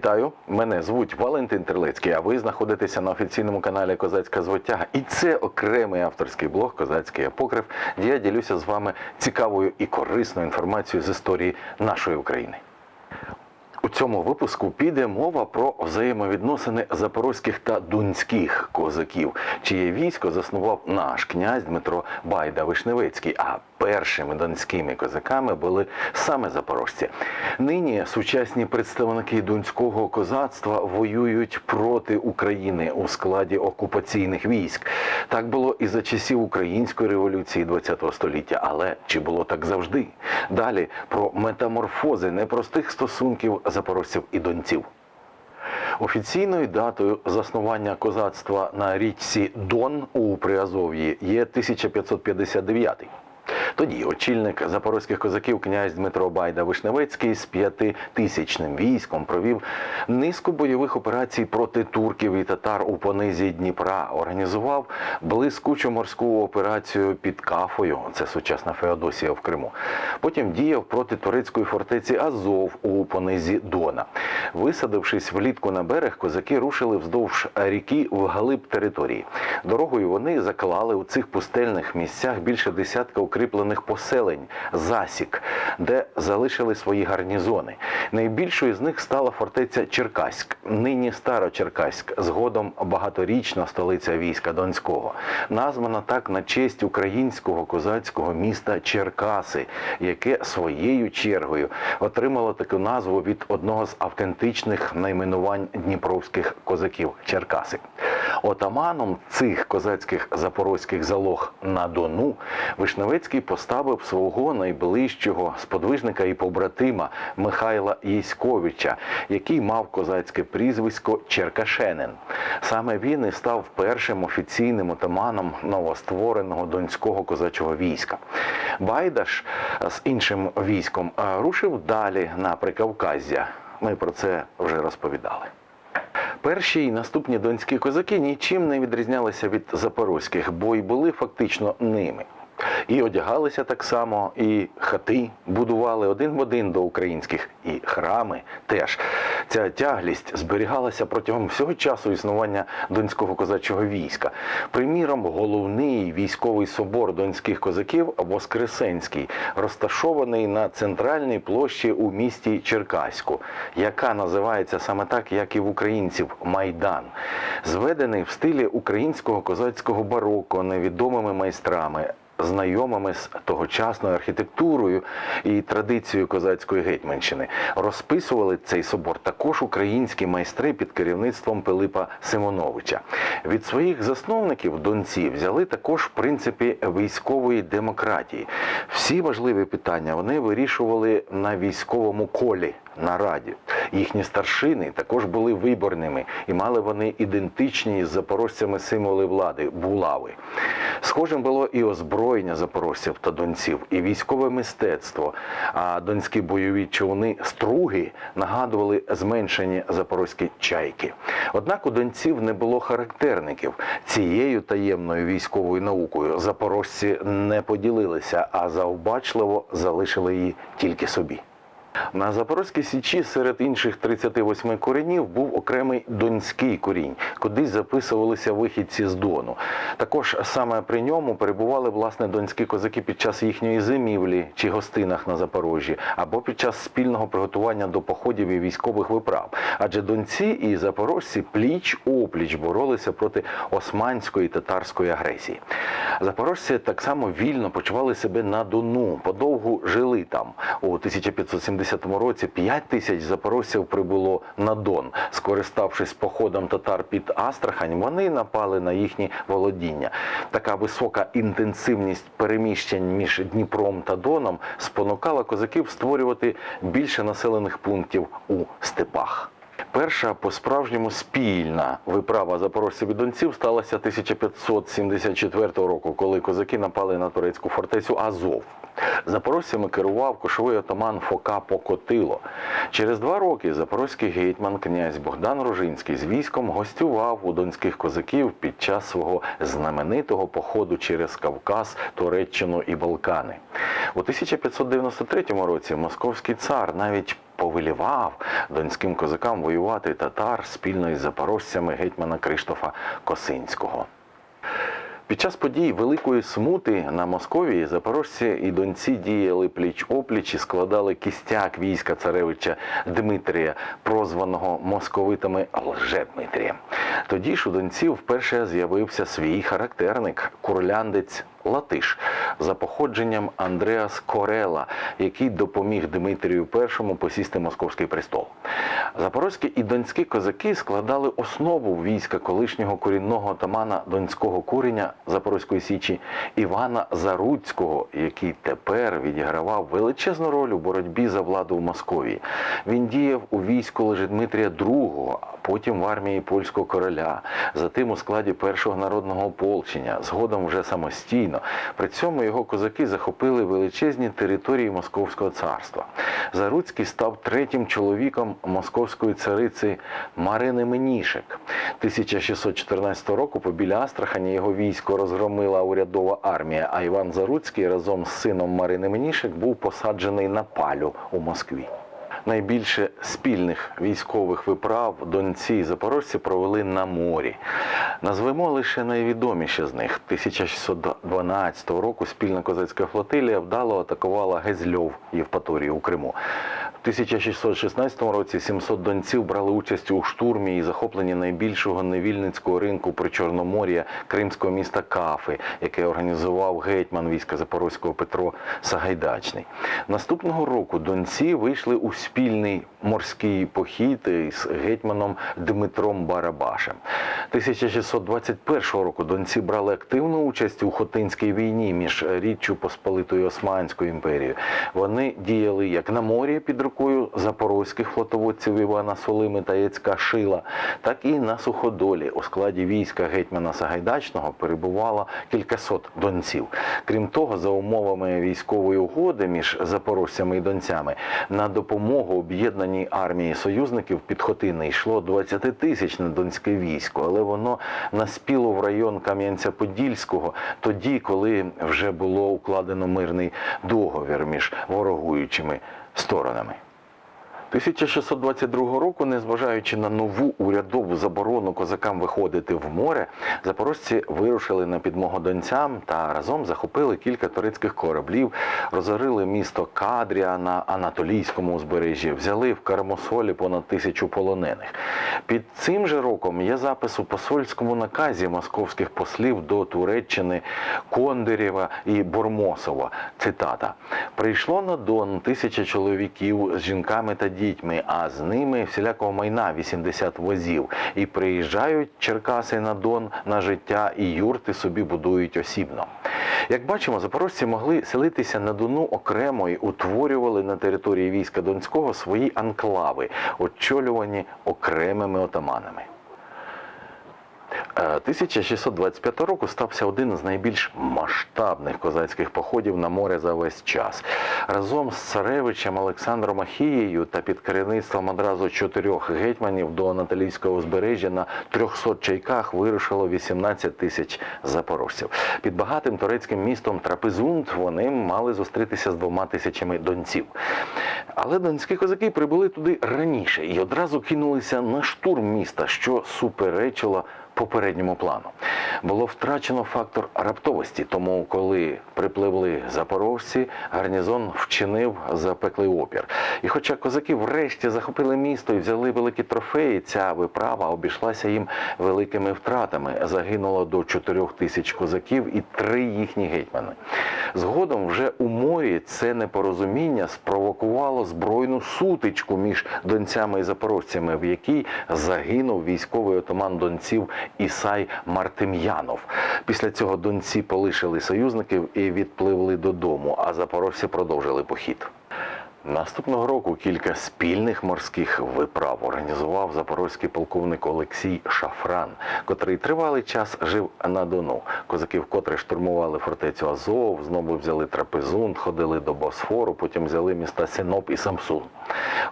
Вітаю! Мене звуть Валентин Терлецький, а ви знаходитеся на офіційному каналі Козацька звитяга. І це окремий авторський блог Козацький апокриф, де я ділюся з вами цікавою і корисною інформацією з історії нашої України. У цьому випуску піде мова про взаємовідносини запорозьких та дунських козаків, чиє військо заснував наш князь Дмитро Байда Вишневецький. Першими донськими козаками були саме запорожці. Нині сучасні представники дунського козацтва воюють проти України у складі окупаційних військ. Так було і за часів української революції ХХ століття. Але чи було так завжди? Далі про метаморфози непростих стосунків запорожців і донців. Офіційною датою заснування козацтва на річці Дон у Приазов'ї є 1559. Тоді очільник запорозьких козаків князь Дмитро Байда Вишневецький з п'ятитисячним військом провів низку бойових операцій проти турків і татар у понизі Дніпра. Організував блискучу морську операцію під Кафою, це сучасна Феодосія в Криму. Потім діяв проти турецької фортеці Азов у понизі Дона. Висадившись влітку на берег, козаки рушили вздовж ріки вглиб території. Дорогою вони заклали у цих пустельних місцях більше десятка укріплених поселень, засік, де залишили свої гарнізони. Найбільшою з них стала фортеця Черкаськ, нині Старочеркаськ, згодом багаторічна столиця війська Донського, названа так на честь українського козацького міста Черкаси, яке своєю чергою отримало таку назву від одного з автентичних найменувань дніпровських козаків Черкаси. Отаманом цих козацьких запорозьких залог на Дону Вишневецький поставив свого найближчого сподвижника і побратима Михайла Єськовича, який мав козацьке прізвисько Черкашенин. Саме він і став першим офіційним отаманом новоствореного донського козачого війська. Байдаш з іншим військом е, рушив далі на Прикавказя. Ми про це вже розповідали. Перші і наступні донські козаки нічим не відрізнялися від запорозьких, бо й були фактично ними. І одягалися так само, і хати будували один в один до українських, і храми теж. Ця тяглість зберігалася протягом всього часу існування донського козачого війська. Приміром, головний військовий собор донських козаків Воскресенський, розташований на центральній площі у місті Черкаську, яка називається саме так, як і в українців Майдан, зведений в стилі українського козацького бароко невідомими майстрами знайомими з тогочасною архітектурою і традицією козацької гетьманщини. Розписували цей собор також українські майстри під керівництвом Пилипа Симоновича. Від своїх засновників донці взяли також принципи військової демократії. Всі важливі питання вони вирішували на військовому колі. На раді їхні старшини також були виборними і мали вони ідентичні з запорожцями символи влади булави. Схожим було і озброєння запорожців та донців, і військове мистецтво. А донські бойові човни струги нагадували зменшені запорозькі чайки. Однак у донців не було характерників. Цією таємною військовою наукою запорожці не поділилися, а завбачливо залишили її тільки собі. На Запорозькій Січі серед інших 38 коренів був окремий донський корінь, куди записувалися вихідці з Дону. Також саме при ньому перебували власне донські козаки під час їхньої зимівлі чи гостинах на Запорожжі, або під час спільного приготування до походів і військових виправ. Адже донці і запорожці пліч опліч боролися проти османської татарської агресії. Запорожці так само вільно почували себе на Дону, подовгу жили там. У 1570 році 5 тисяч запорожців прибуло на Дон. Скориставшись походом татар під Астрахань, вони напали на їхні володіння. Така висока інтенсивність переміщень між Дніпром та Доном спонукала козаків створювати більше населених пунктів у степах. Перша по-справжньому спільна виправа запорожців і донців сталася 1574 року, коли козаки напали на турецьку фортецю Азов. Запорожцями керував кошовий отаман Фока Покотило. Через два роки запорозький гетьман князь Богдан Рожинський з військом гостював у донських козаків під час свого знаменитого походу через Кавказ, Туреччину і Балкани. У 1593 році московський цар навіть повелівав донським козакам воювати татар спільно із запорожцями гетьмана Криштофа Косинського. Під час подій Великої Смути на Московії запорожці і донці діяли пліч-опліч і складали кістяк війська царевича Дмитрія, прозваного московитами Лже-Дмитрієм. Тоді ж у донців вперше з'явився свій характерник курляндець Латиш за походженням Андреас Корела, який допоміг Дмитрію І посісти московський престол. Запорозькі і донські козаки складали основу війська колишнього корінного отамана донського куреня Запорозької січі Івана Заруцького, який тепер відігравав величезну роль у боротьбі за владу в Московії. Він діяв у війську Лежедмитрія II, а потім в армії польського короля, затим у складі першого народного ополчення, згодом вже самостійно. При цьому його козаки захопили величезні території Московського царства. Заруцький став третім чоловіком московської цариці Марини Менішек. 1614 року побіля Астрахані його військо розгромила урядова армія, а Іван Заруцький разом з сином Марини Менішек був посаджений на палю у Москві. Найбільше спільних військових виправ донці і запорожці провели на морі. Назвемо лише найвідоміші з них. 1612 року спільна козацька флотилія вдало атакувала Гезльов Євпаторію у Криму. В 1616 році 700 донців брали участь у штурмі і захопленні найбільшого невільницького ринку при Чорномор'я кримського міста Кафи, яке організував гетьман війська Запорозького Петро Сагайдачний. Наступного року донці вийшли у спільний морський похід із гетьманом Дмитром Барабашем. 1621 року донці брали активну участь у Хотинській війні між Річчю Посполитою Османською імперією. Вони діяли як на морі під рукою запорозьких флотоводців Івана Солими та Яцька Шила, так і на суходолі у складі війська гетьмана Сагайдачного перебувало кількасот донців. Крім того, за умовами військової угоди між запорожцями і донцями на допомогу об'єднаній армії союзників під Хотини йшло 20-тисячне донське військо, але воно наспіло в район Кам'янця-Подільського тоді, коли вже було укладено мирний договір між ворогуючими сторонами. 1622 року, незважаючи на нову урядову заборону козакам виходити в море, запорожці вирушили на підмогу донцям та разом захопили кілька турецьких кораблів, розорили місто Кадрія на Анатолійському узбережжі, взяли в Кармосолі понад тисячу полонених. Під цим же роком є запис у посольському наказі московських послів до Туреччини Кондирєва і Бормосова. Цитата: прийшло на Дон тисяча чоловіків з жінками та дітьми, а з ними всілякого майна 80 возів. І приїжджають Черкаси на Дон на життя, і юрти собі будують осібно. Як бачимо, запорожці могли селитися на Дону окремо і утворювали на території війська Донського свої анклави, очолювані окремими отаманами. Е, 1625 року стався один з найбільш масштабних козацьких походів на море за весь час. Разом з царевичем Олександром Ахією та під керівництвом одразу чотирьох гетьманів до Анатолійського узбережжя на 300 чайках вирушило 18 тисяч запорожців. Під багатим турецьким містом Трапезунд вони мали зустрітися з двома тисячами донців. Але донські козаки прибули туди раніше і одразу кинулися на штурм міста, що суперечило попередньому плану. Було втрачено фактор раптовості, тому коли припливли запорожці, гарнізон вчинив запеклий опір. І хоча козаки врешті захопили місто і взяли великі трофеї, ця виправа обійшлася їм великими втратами. Загинуло до 4 тисяч козаків і три їхні гетьмани. Згодом вже у морі це непорозуміння спровокувало збройну сутичку між донцями і запорожцями, в якій загинув військовий отаман донців Ісай Мартим'янов. Після цього донці полишили союзників і відпливли додому, а запорожці продовжили похід. Наступного року кілька спільних морських виправ організував запорозький полковник Олексій Шафран, котрий тривалий час жив на Дону. Козаки вкотре штурмували фортецю Азов, знову взяли Трапезунд, ходили до Босфору, потім взяли міста Синоп і Самсун.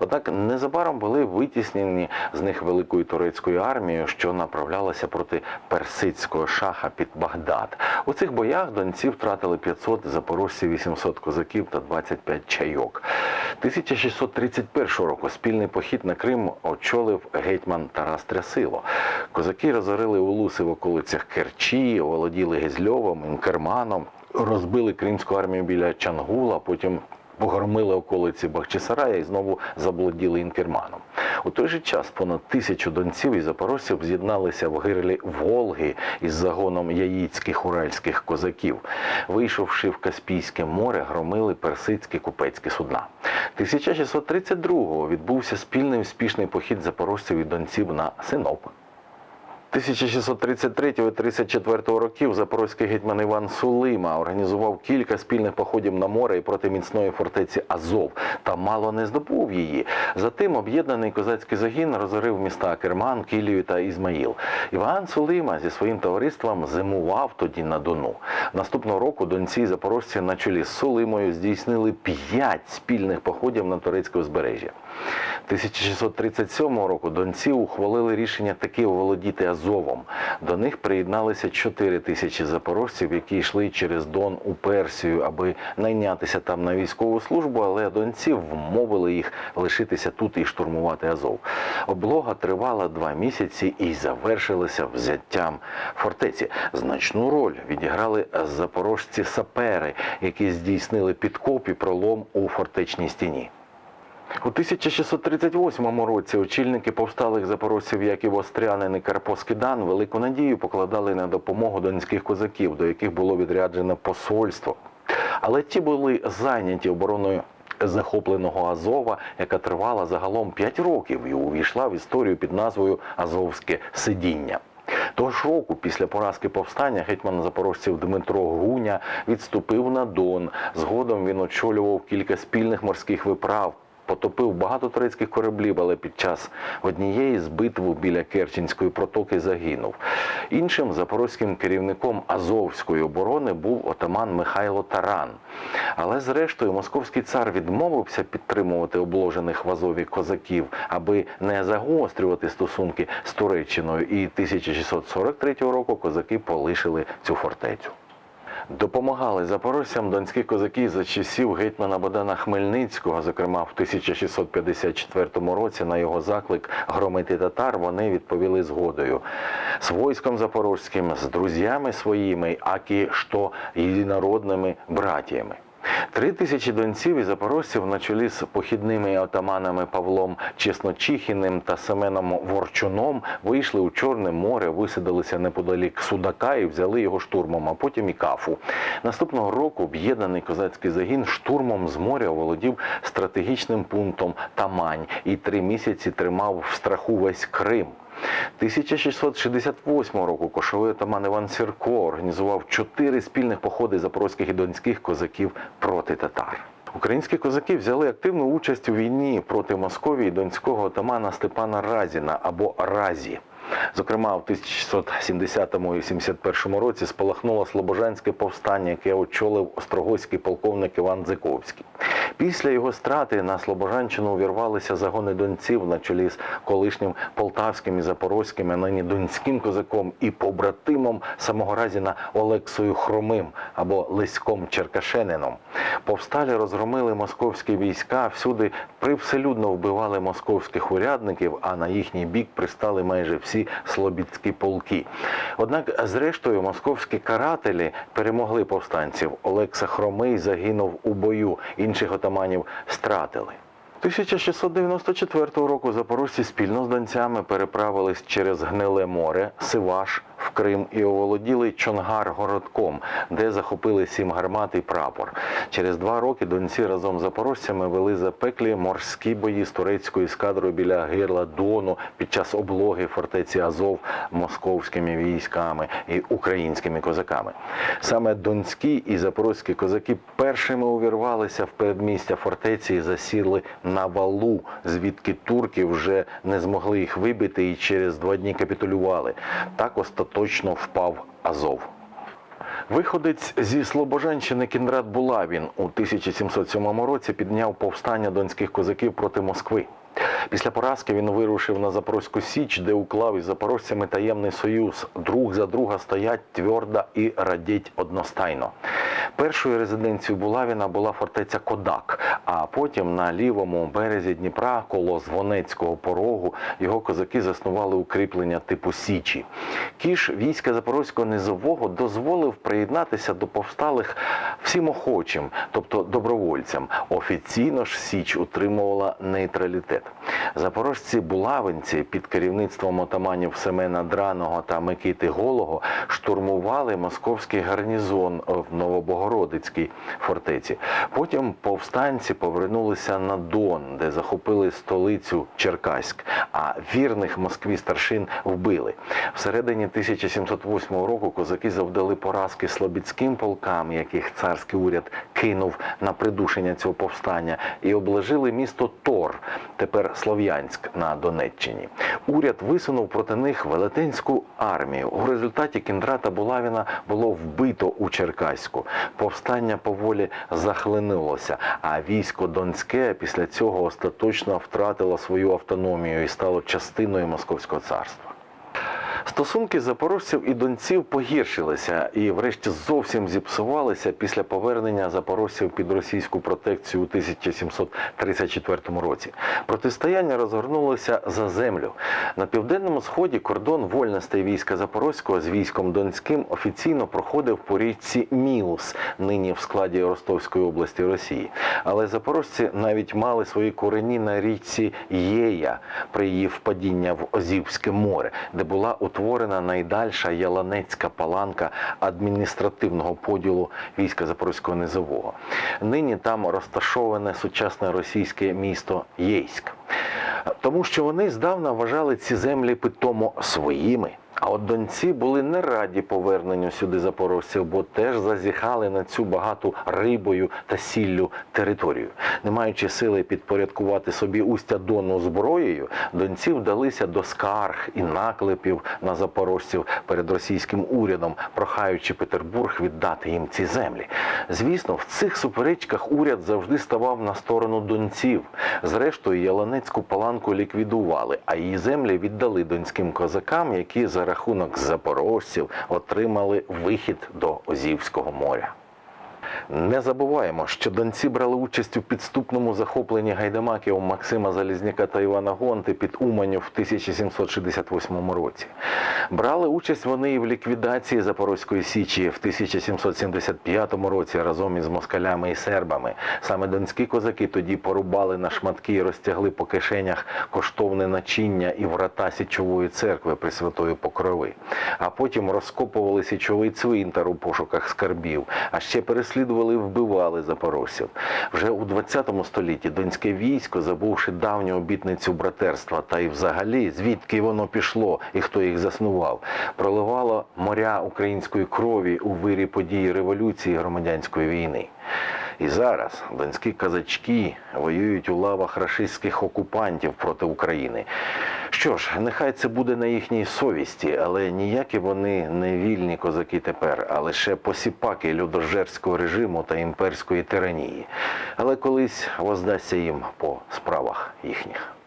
Однак незабаром були витіснені з них великою турецькою армією, що направлялася проти персидського шаха під Багдад. У цих боях донці втратили 500 запорожців, 800 козаків та 25 чайок. 1631 року спільний похід на Крим очолив гетьман Тарас Трясило. Козаки розорили улуси в околицях Керчі, оволоділи Гезльовом, Інкерманом, розбили кримську армію біля Чангула, потім погромили околиці Бахчисарая і знову заблуділи Інкерманом. У той же час понад тисячу донців і запорожців з'єдналися в гирлі Волги із загоном яїцьких уральських козаків. Вийшовши в Каспійське море, громили персидські купецькі судна. 1632-го відбувся спільний успішний похід запорожців і донців на Синоп. 1633-34 років запорозький гетьман Іван Сулима організував кілька спільних походів на море і проти міцної фортеці Азов та мало не здобув її. Затим об'єднаний козацький загін розорив міста Керман, Кілію та Ізмаїл. Іван Сулима зі своїм товариством зимував тоді на Дону. Наступного року донці і запорожці на чолі з Сулимою здійснили п'ять спільних походів на турецьке узбережжя. 1637 року донці ухвалили рішення таки оволодіти Азовом. До них приєдналися 4 тисячі запорожців, які йшли через Дон у Персію, аби найнятися там на військову службу, але донці вмовили їх лишитися тут і штурмувати Азов. Облога тривала два місяці і завершилася взяттям фортеці. Значну роль відіграли запорожці сапери, які здійснили підкоп і пролом у фортечній стіні. У 1638 році очільники повсталих запорожців Острянин і Карпо Скидан велику надію покладали на допомогу донських козаків, до яких було відряджено посольство. Але ті були зайняті обороною захопленого Азова, яка тривала загалом 5 років і увійшла в історію під назвою Азовське сидіння. Того ж року, після поразки повстання, гетьман запорожців Дмитро Гуня відступив на Дон. Згодом він очолював кілька спільних морських виправ. Потопив багато турецьких кораблів, але під час однієї з битв біля Керченської протоки загинув. Іншим запорозьким керівником Азовської оборони був отаман Михайло Таран. Але зрештою московський цар відмовився підтримувати обложених в Азові козаків, аби не загострювати стосунки з Туреччиною. І 1643 року козаки полишили цю фортецю. Допомагали запорожцям донські козаки за часів гетьмана Богдана Хмельницького. Зокрема, в 1654 році на його заклик громити татар вони відповіли згодою з войском запорозьким, з друзями своїми, акі що єдинородними братіями. Три тисячі донців і запорожців на чолі з похідними отаманами Павлом Чесночихіним та Семеном Ворчуном вийшли у Чорне море, висадилися неподалік Судака і взяли його штурмом, а потім і кафу. Наступного року об'єднаний козацький загін штурмом з моря оволодів стратегічним пунктом Тамань і три місяці тримав в страху весь Крим. 1668 року кошовий отаман Іван Сірко організував чотири спільних походи запорозьких і донських козаків проти татар. Українські козаки взяли активну участь у війні проти Московії донського отамана Степана Разіна або Разі. Зокрема, в 1670 і 71 році спалахнуло Слобожанське повстання, яке очолив острогойський полковник Іван Дзиковський. Після його страти на Слобожанщину увірвалися загони донців на чолі з колишнім полтавським і запорозьким, а нині донським козаком і побратимом самого Разіна Олексою Хромим або Леськом Черкашенином. Повсталі розгромили московські війська, всюди привселюдно вбивали московських урядників, а на їхній бік пристали майже всі слобідські полки. Однак, зрештою, московські карателі перемогли повстанців. Олекса Хромий загинув у бою, інших отаманів стратили. 1694 року запорожці спільно з донцями переправились через Гниле море, Сиваш Крим і оволоділи Чонгар-городком, де захопили сім гармат і прапор. Через два роки донці разом з запорожцями вели запеклі морські бої з турецькою ескадрою біля гирла Дону під час облоги фортеці Азов московськими військами і українськими козаками. Саме донські і запорозькі козаки першими увірвалися в передмістя фортеці і засіли на валу, звідки турки вже не змогли їх вибити і через два дні капітулювали. Так остаточно впав Азов. Виходець зі Слобожанщини Кінрад Булавін у 1707 році підняв повстання донських козаків проти Москви. Після поразки він вирушив на Запорозьку Січ, де уклав із запорожцями таємний союз. Друг за друга стоять твердо і радіть одностайно. Першою резиденцією Булавіна була фортеця Кодак, а потім на лівому березі Дніпра, коло Звонецького порогу, його козаки заснували укріплення типу Січі. Кіш війська Запорозького низового дозволив приєднатися до повсталих всім охочим, тобто добровольцям. Офіційно ж Січ утримувала нейтралітет. Запорожці булавинці під керівництвом отаманів Семена Драного та Микити Голого штурмували московський гарнізон в Новобогородицькій фортеці. Потім повстанці повернулися на Дон, де захопили столицю Черкаськ, а вірних Москві старшин вбили. Всередині 1708 року козаки завдали поразки слобідським полкам, яких царський уряд кинув на придушення цього повстання, і обложили місто Тор, тепер Слов'янськ на Донеччині. Уряд висунув проти них велетенську армію. У результаті Кіндрата Булавіна було вбито у Черкаську. Повстання поволі захлинулося, а військо Донське після цього остаточно втратило свою автономію і стало частиною Московського царства. Стосунки запорожців і донців погіршилися і, врешті, зовсім зіпсувалися після повернення запорожців під російську протекцію у 1734 році. Протистояння розгорнулося за землю. На південному сході кордон вольностей війська Запорозького з військом Донським офіційно проходив по річці Міус, нині в складі Ростовської області Росії. Але запорожці навіть мали свої корені на річці Єя при її впадіння в Озівське море, де була утворена найдальша Яланецька паланка адміністративного поділу війська Запорізького низового. Нині там розташоване сучасне російське місто Єйськ. Тому що вони здавна вважали ці землі питомо своїми. А от донці були не раді поверненню сюди запорожців, бо теж зазіхали на цю багату рибою та сіллю територію. Не маючи сили підпорядкувати собі устя дону зброєю, донці вдалися до скарг і наклепів на запорожців перед російським урядом, прохаючи Петербург віддати їм ці землі. Звісно, в цих суперечках уряд завжди ставав на сторону донців. Зрештою, Яланецьку паланку ліквідували, а її землі віддали донським козакам, які за рахунок запорожців отримали вихід до Озівського моря. Не забуваємо, що донці брали участь у підступному захопленні гайдамаків Максима Залізняка та Івана Гонти під Уманю в 1768 році. Брали участь вони і в ліквідації Запорозької Січі в 1775 році разом із москалями і сербами. Саме донські козаки тоді порубали на шматки і розтягли по кишенях коштовне начиння і врата Січової церкви Пресвятої Покрови. А потім розкопували січовий цвинтар у пошуках скарбів, а ще переслідували і вбивали запорожців. Вже у 20 столітті донське військо, забувши давню обітницю братерства, та й взагалі звідки воно пішло і хто їх заснував, проливало моря української крові у вирі події революції громадянської війни. І зараз донські казачки воюють у лавах рашистських окупантів проти України. Що ж, нехай це буде на їхній совісті, але ніякі вони не вільні козаки тепер, а лише посіпаки людожерського режиму та імперської тиранії. Але колись воздасться їм по справах їхніх.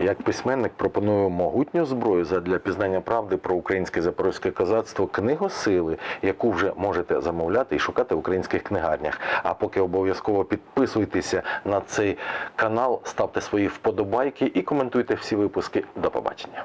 Як письменник пропоную могутню зброю задля пізнання правди про українське запорозьке козацтво книгу сили, яку вже можете замовляти і шукати в українських книгарнях. А поки обов'язково підписуйтеся на цей канал, ставте свої вподобайки і коментуйте всі випуски. До побачення.